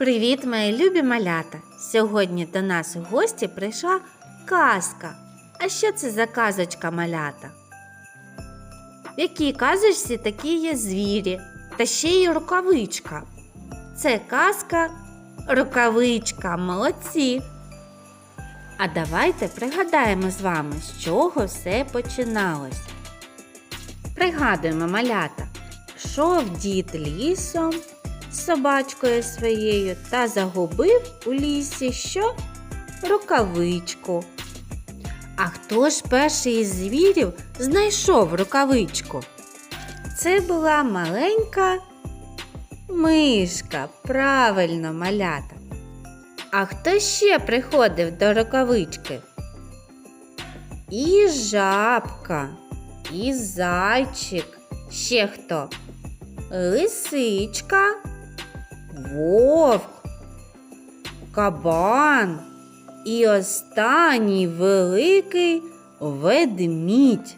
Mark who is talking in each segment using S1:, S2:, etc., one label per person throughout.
S1: Привіт, мої любі малята! Сьогодні до нас у гості прийшла казка. А що це за казочка малята? В якій казочці такі є звірі, та ще й рукавичка. Це казка Рукавичка, молодці. А давайте пригадаємо з вами, з чого все починалось. Пригадуємо малята, йшов дід лісом з собачкою своєю та загубив у лісі що? Рукавичку. А хто ж перший із звірів знайшов рукавичку? Це була маленька мишка, правильно малята. А хто ще приходив до рукавички? І жабка, і зайчик. Ще хто? Лисичка, вовк, кабан і останній великий ведмідь.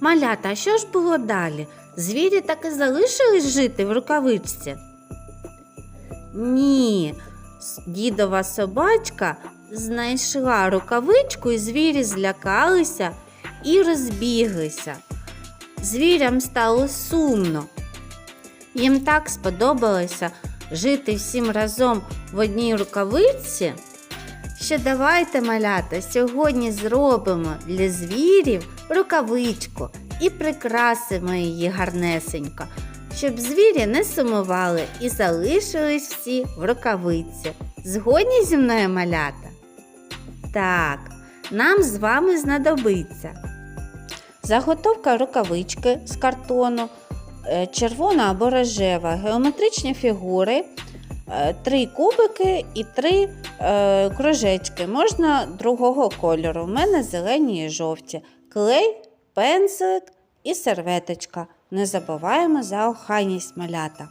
S1: Малята, а що ж було далі? Звірі так і залишились жити в рукавичці? Ні, дідова собачка знайшла рукавичку, і звірі злякалися і розбіглися. Звірям стало сумно. Їм так сподобалося жити всім разом в одній рукавиці, що давайте, малята, сьогодні зробимо для звірів рукавичку і прикрасимо її гарнесенько, щоб звірі не сумували і залишились всі в рукавиці. Згодні зі мною малята? Так, нам з вами знадобиться заготовка рукавички з картону, червона або рожева, геометричні фігури, е, три кубики і три е, кружечки. Можна другого кольору. У мене зелені і жовті, клей, пензлик і серветочка. Не забуваємо за охайність малята.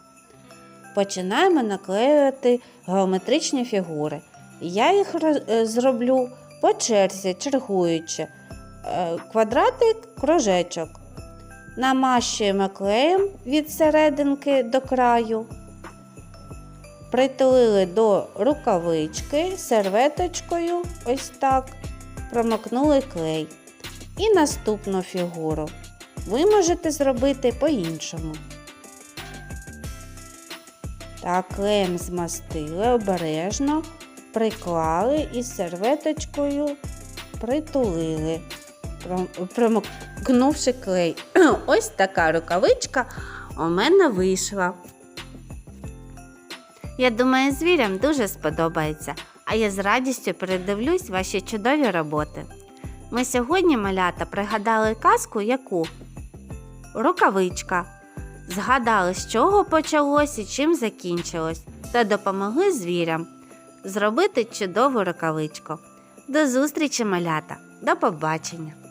S1: Починаємо наклеювати геометричні фігури. Я їх е, зроблю по черзі, чергуючи. Е, Квадратик, кружечок. Намащуємо клеєм від серединки до краю. Притулили до рукавички серветочкою, ось так, промокнули клей. І наступну фігуру ви можете зробити по-іншому. Так, клеєм змастили обережно, приклали і серветочкою притулили, промокнувши клей. Ось така рукавичка у мене вийшла. Я думаю, звірям дуже сподобається, а я з радістю передивлюсь ваші чудові роботи. Ми сьогодні, малята, пригадали казку яку? Рукавичка. Згадали, з чого почалось і чим закінчилось, та допомогли звірям зробити чудову рукавичку. До зустрічі, малята! До побачення!